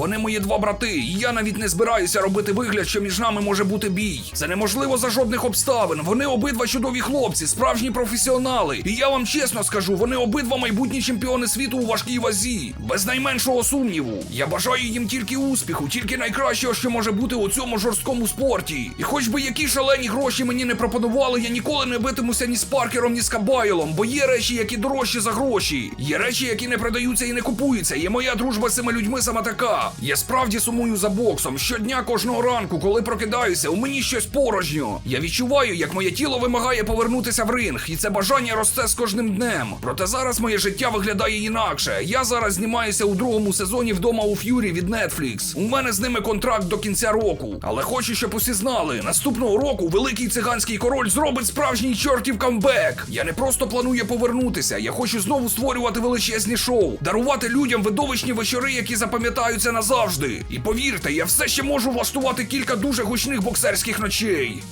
Вони мої два брати, і я навіть не збираюся робити вигляд, що між нами може бути бій. Це неможливо за жодних обставин. Вони обидва чудові хлопці, справжні професіонали. І я вам чесно скажу, вони обидва майбутні чемпіони світу у важкій вазі. Без найменшого сумніву. Я бажаю їм тільки успіху, тільки найкращого, що може бути у цьому жорсткому спорті. І хоч би які шалені гроші мені не пропонували, я ніколи не битимуся ні з Паркером, ні з Кабайлом, бо є речі, які дорожчі за гроші. Є речі, які не продаються і не купуються. Є моя дружба з цими людьми саме така. Я справді сумую за боксом. Щодня кожного ранку, коли прокидаюся, у мені щось порожньо. Я відчуваю, як моє тіло вимагає повернутися в ринг, і це бажання росте з кожним днем. Проте зараз моє життя виглядає інакше. Я зараз знімаюся у другому сезоні вдома у Ф'юрі від Netflix. У мене з ними контракт до кінця року. Але хочу, щоб усі знали, наступного року великий циганський король зробить справжній чортів камбек. Я не просто планую повернутися, я хочу знову створювати величезні шоу, дарувати людям видовищні вечори, які запам'ятаються назавжди. І повірте, я все ще можу влаштувати кілька дуже гучних боксерських ночей.